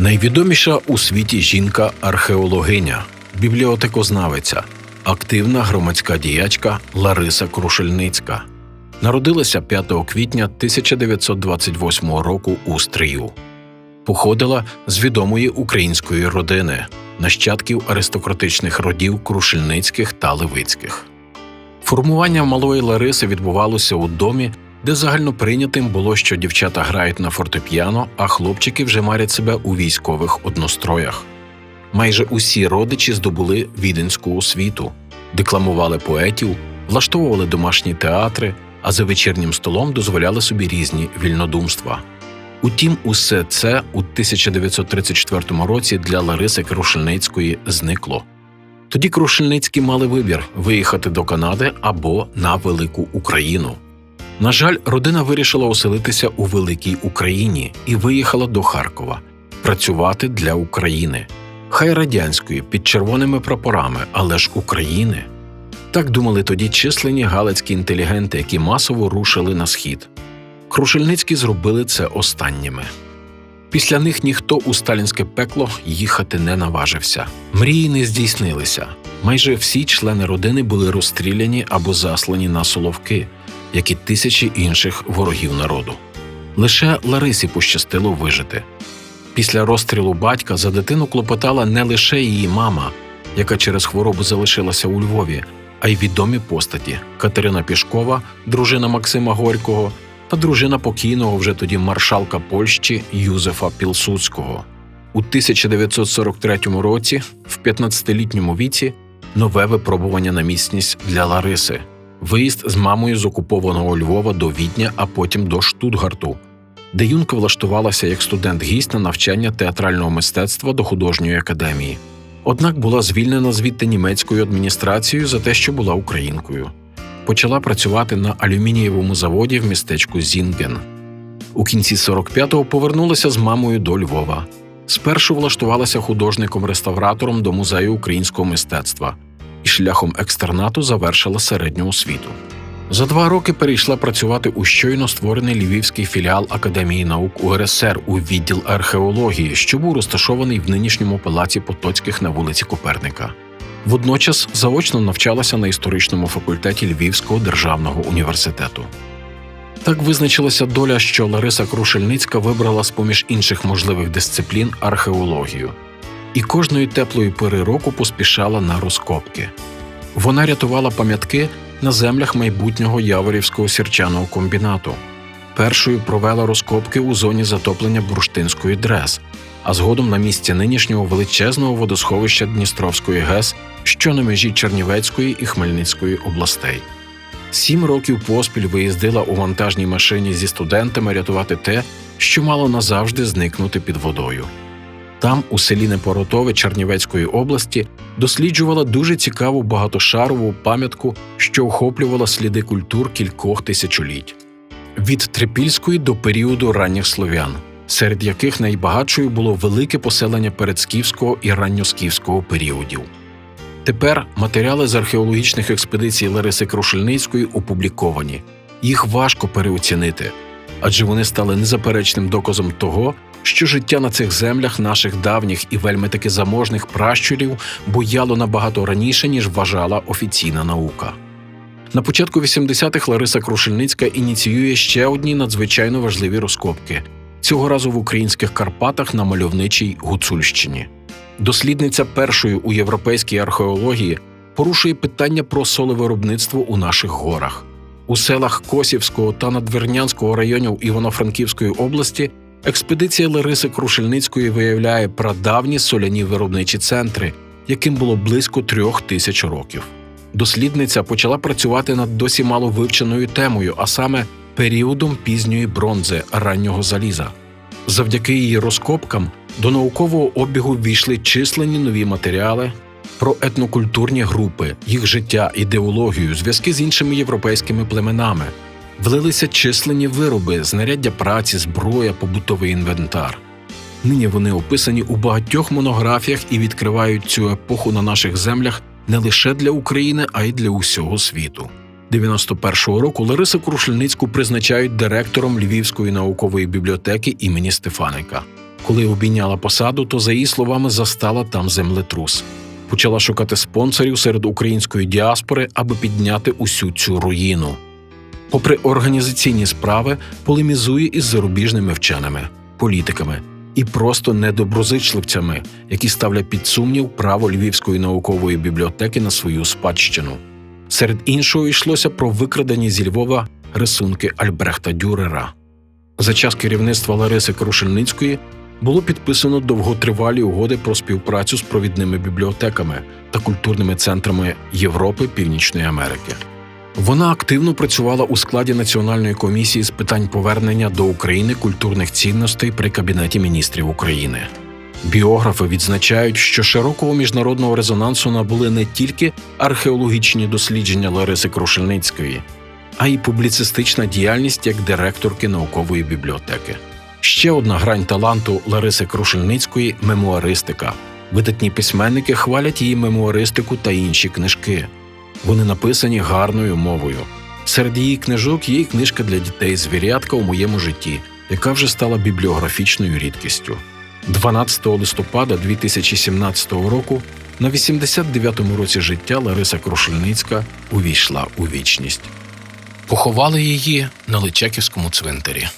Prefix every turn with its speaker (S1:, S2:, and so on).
S1: Найвідоміша у світі жінка-археологиня, бібліотекознавиця, активна громадська діячка Лариса Крушельницька. Народилася 5 квітня 1928 року у Стрию. Походила з відомої української родини, нащадків аристократичних родів Крушельницьких та Левицьких. Формування малої Лариси відбувалося у домі, де загальноприйнятим було, що дівчата грають на фортепіано, а хлопчики вже марять себе у військових одностроях. Майже усі родичі здобули віденську освіту, декламували поетів, влаштовували домашні театри, а за вечірнім столом дозволяли собі різні вільнодумства. Утім, усе це у 1934 році для Лариси Крушельницької зникло. Тоді Крушельницькі мали вибір виїхати до Канади або на Велику Україну. На жаль, родина вирішила оселитися у Великій Україні і виїхала до Харкова працювати для України. Хай радянської під червоними прапорами, але ж України. Так думали тоді численні галицькі інтелігенти, які масово рушили на схід. Крушельницькі зробили це останніми. Після них ніхто у сталінське пекло їхати не наважився. Мрії не здійснилися. Майже всі члени родини були розстріляні або заслані на соловки, як і тисячі інших ворогів народу. Лише Ларисі пощастило вижити. Після розстрілу батька за дитину клопотала не лише її мама, яка через хворобу залишилася у Львові, а й відомі постаті Катерина Пішкова, дружина Максима Горького та дружина покійного вже тоді маршалка Польщі Юзефа Пілсудського. У 1943 році, в 15-літньому віці, нове випробування на міцність для Лариси виїзд з мамою з окупованого Львова до Відня, а потім до Штутгарту, де юнка влаштувалася як студент-гість на навчання театрального мистецтва до художньої академії. Однак була звільнена звідти німецькою адміністрацією за те, що була українкою. Почала працювати на алюмінієвому заводі в містечку Зінген. У кінці 45-го повернулася з мамою до Львова. Спершу влаштувалася художником-реставратором до музею українського мистецтва шляхом екстернату завершила середню освіту. За два роки перейшла працювати у щойно створений львівський філіал Академії наук УРСР у відділ археології, що був розташований в нинішньому палаці Потоцьких на вулиці Коперника. Водночас заочно навчалася на історичному факультеті Львівського державного університету. Так визначилася доля, що Лариса Крушельницька вибрала з поміж інших можливих дисциплін археологію, і кожної теплої пори року поспішала на розкопки. Вона рятувала пам'ятки на землях майбутнього Яворівського сірчаного комбінату. Першою провела розкопки у зоні затоплення бурштинської дрес, а згодом на місці нинішнього величезного водосховища Дністровської ГЕС, що на межі Чернівецької і Хмельницької областей. Сім років поспіль виїздила у вантажній машині зі студентами рятувати те, що мало назавжди зникнути під водою. Там, у селі Непоротове Чернівецької області, досліджувала дуже цікаву багатошарову пам'ятку, що охоплювала сліди культур кількох тисячоліть від трипільської до періоду ранніх слов'ян, серед яких найбагатшою було велике поселення передскіфського і ранньоскіфського періодів. Тепер матеріали з археологічних експедицій Лариси Крушельницької опубліковані. Їх важко переоцінити, адже вони стали незаперечним доказом того, що життя на цих землях наших давніх і вельми таки заможних пращурів бояло набагато раніше, ніж вважала офіційна наука. На початку 80-х Лариса Крушельницька ініціює ще одні надзвичайно важливі розкопки цього разу в українських Карпатах на мальовничій Гуцульщині. Дослідниця першої у європейській археології порушує питання про солевиробництво у наших горах. У селах Косівського та Надвірнянського районів Івано-Франківської області експедиція Лариси Крушельницької виявляє прадавні соляні виробничі центри, яким було близько трьох тисяч років. Дослідниця почала працювати над досі мало вивченою темою, а саме періодом пізньої бронзи раннього заліза. Завдяки її розкопкам до наукового обігу ввійшли численні нові матеріали про етнокультурні групи, їх життя, ідеологію, зв'язки з іншими європейськими племенами. Влилися численні вироби, знаряддя праці, зброя, побутовий інвентар. Нині вони описані у багатьох монографіях і відкривають цю епоху на наших землях не лише для України, а й для усього світу. 91-го року Ларису Крушельницьку призначають директором Львівської наукової бібліотеки імені Стефаника. Коли обійняла посаду, то, за її словами, застала там землетрус. Почала шукати спонсорів серед української діаспори, аби підняти усю цю руїну. Попри організаційні справи, полемізує із зарубіжними вченими, політиками і просто недоброзичливцями, які ставлять під сумнів право Львівської наукової бібліотеки на свою спадщину. Серед іншого йшлося про викрадені зі Львова рисунки Альбрехта Дюрера. За час керівництва Лариси Крушельницької було підписано довготривалі угоди про співпрацю з провідними бібліотеками та культурними центрами Європи Північної Америки. Вона активно працювала у складі Національної комісії з питань повернення до України культурних цінностей при Кабінеті міністрів України. Біографи відзначають, що широкого міжнародного резонансу набули не тільки археологічні дослідження Лариси Крушельницької, а й публіцистична діяльність як директорки наукової бібліотеки. Ще одна грань таланту Лариси Крушельницької мемуаристика. Видатні письменники хвалять її мемуаристику та інші книжки. Вони написані гарною мовою. Серед її книжок є й книжка для дітей Звірятка у моєму житті, яка вже стала бібліографічною рідкістю. 12 листопада 2017 року на 89-му році життя Лариса Крушельницька увійшла у вічність. Поховали її на Личаківському цвинтарі.